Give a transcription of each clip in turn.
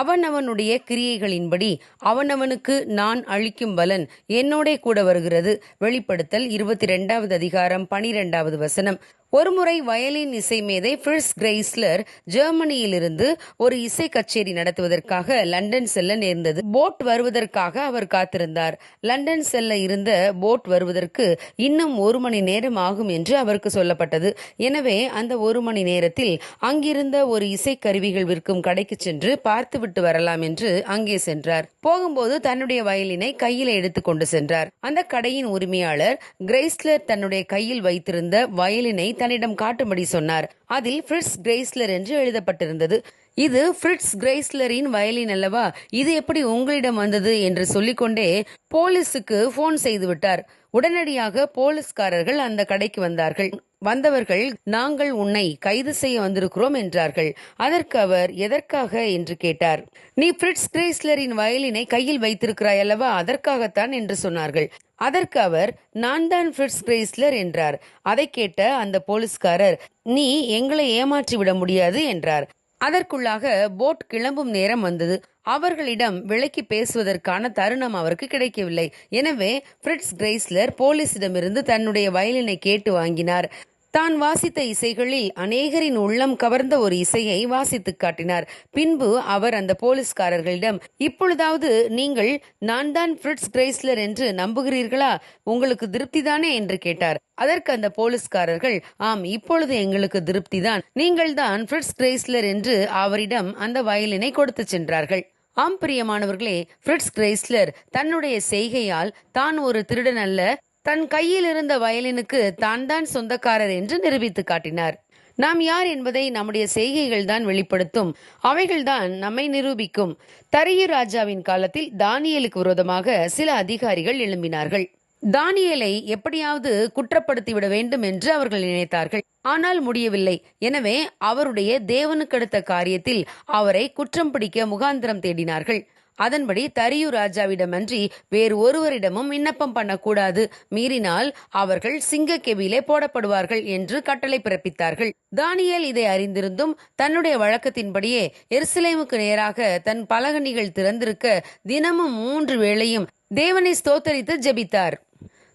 அவனவனுடைய கிரியைகளின்படி அவனவனுக்கு நான் அளிக்கும் பலன் என்னோடே கூட வருகிறது. வெளிப்படுத்தல் இருபத்தி ரெண்டாவது அதிகாரம் பனிரெண்டாவது வசனம். ஒருமுறை வயலின் இசை மேதை ஃபிரிஸ் கிரைஸ்லர் ஜெர்மனியிலிருந்து ஒரு இசை கச்சேரி நடத்துவதற்காக லண்டன் செல்ல நேர்ந்தது. போட் வருவதற்காக அவர் காத்திருந்தார். லண்டன் செல்ல இருந்த போட் வருவதற்கு இன்னும் ஒரு மணி நேரம் ஆகும் என்று அவருக்கு சொல்லப்பட்டது. எனவே அந்த ஒரு மணி நேரத்தில் அங்கிருந்த ஒரு இசை கருவிகள் விற்கும் கடைக்கு சென்று பார்த்துவிட்டு வரலாம் என்று அங்கே சென்றார். போகும்போது தன்னுடைய வயலினை கையில் எடுத்துக்கொண்டு சென்றார். அந்த கடையின் உரிமையாளர் கிரைஸ்லர் தன்னுடைய கையில் வைத்திருந்த வயலினை தன்னிடம் காட்டும்படி சொன்னார். அதில் ஃபிரிட்ஸ் கிரைஸ்லர் என்று எழுதப்பட்டிருந்தது. இது ஃபிரிட்ஸ் கிரைஸ்லரின் வயலின் அல்லவா? இது எப்படி உங்களிடம் வந்தது என்று சொல்லிக்கொண்டே போலீஸுக்கு போன் செய்து விட்டார் உடனடியாக போலீஸ்காரர்கள் அந்த கடைக்கு வந்தார்கள். வந்தவர்கள் நாங்கள் உன்னை கைது செய்ய வந்திருக்கிறோம் என்றார்கள். அதற்கு அவர் எதற்காக? என்று கேட்டார். நீ பிரிட்ஸ் கிரைஸ்லரின் வயலினை கையில் வைத்திருக்கிறாய் அல்லவா? அதற்காகத்தான் என்று சொன்னார்கள். அதற்கு அவர் நான் தான் ஃபிரிட்ஸ் கிரைஸ்லர் என்றார். அதை கேட்ட அந்த போலீஸ்காரர் நீ எங்களை ஏமாற்றி விட முடியாது என்றார். அதற்குள்ளாக போட் கிளம்பும் நேரம் வந்தது. அவர்களிடம் விலைக்கு பேசுவதற்கான தருணம் அவருக்கு கிடைக்கவில்லை. எனவே பிரிட்ஸ் கிரைஸ்லர் போலீசிடமிருந்து தன்னுடைய வயலினை கேட்டு வாங்கினார். தான் வாசித்த இசைகளில் அநேகரின் உள்ளம் கவர்ந்த ஒரு இசையை வாசித்து காட்டினார். பின்பு அவர் அந்த போலீஸ்காரர்களிடம் இப்பொழுதாவது நீங்கள் நான் தான் ஃபிரிட்ஸ் கிரைஸ்லர் என்று நம்புகிறீர்களா? உங்களுக்கு திருப்தி தானே என்று கேட்டார். அதற்கு அந்த போலீஸ்காரர்கள் ஆம் இப்பொழுது எங்களுக்கு திருப்திதான். நீங்கள் தான் ஃபிரிட்ஸ் கிரைஸ்லர் என்று அவரிடம் அந்த வயலினை கொடுத்து சென்றார்கள். ஆம் பிரியமானவர்களே பிரிட்ஸ் கிரைஸ்லர் தன்னுடைய செய்கையால் தான் ஒரு திருடன் அல்ல. தன் கையில் இருந்த வயலினுக்கு தான் தான் சொந்தக்காரர் என்று நிரூபித்து காட்டினார். நாம் யார் என்பதை நம்முடைய செய்கைகள் தான் வெளிப்படுத்தும். அவைகள்தான் நம்மை நிரூபிக்கும். தரையு ராஜாவின் காலத்தில் தானியலுக்கு விரோதமாக சில அதிகாரிகள் எழும்பினார்கள். தானியலை எப்படியாவது குற்றப்படுத்திவிட வேண்டும் என்று அவர்கள் நினைத்தார்கள். ஆனால் முடியவில்லை. எனவே அவருடைய தேவனுக்கடுத்த காரியத்தில் அவரை குற்றம் பிடிக்க முகாந்திரம் தேடினார்கள். அதன்படி தரியு ராஜாவிடமன்றி வேறு ஒருவரிடமும் விண்ணப்பம் பண்ணக்கூடாது. மீறினால் அவர்கள் சிங்க கெவிலே போடப்படுவார்கள் என்று கட்டளை பிறப்பித்தார்கள். தானியல் இதை அறிந்திருந்தும் தன்னுடைய வழக்கத்தின்படியே எருசலேமுக்கு நேராக தன் பலகணிகள் திறந்திருக்க தினமும் மூன்று வேளையும் தேவனை ஸ்தோத்தரித்து ஜெபித்தார்.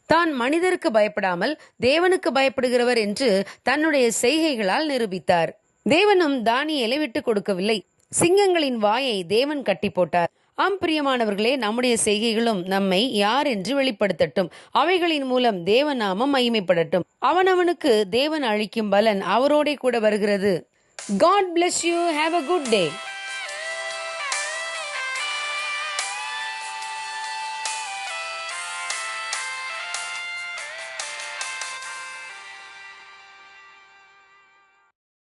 தான் மனிதருக்கு பயப்படாமல் தேவனுக்கு பயப்படுகிறவர் என்று தன்னுடைய செய்கைகளால் நிரூபித்தார். தேவனும் தானியலை விட்டுக் கொடுக்கவில்லை. சிங்கங்களின் வாயை தேவன் கட்டி போட்டார். ஆம் பிரியமானவர்களே நம்முடைய செய்கைகளும் நம்மை யார் என்று வெளிப்படுத்தட்டும். அவைகளின் மூலம் தேவநாமம் மகிமைப்படட்டும். அவனவனுக்கு தேவன் அழிக்கும் பலன் அவரோடே கூட வருகிறது. God bless you have a good day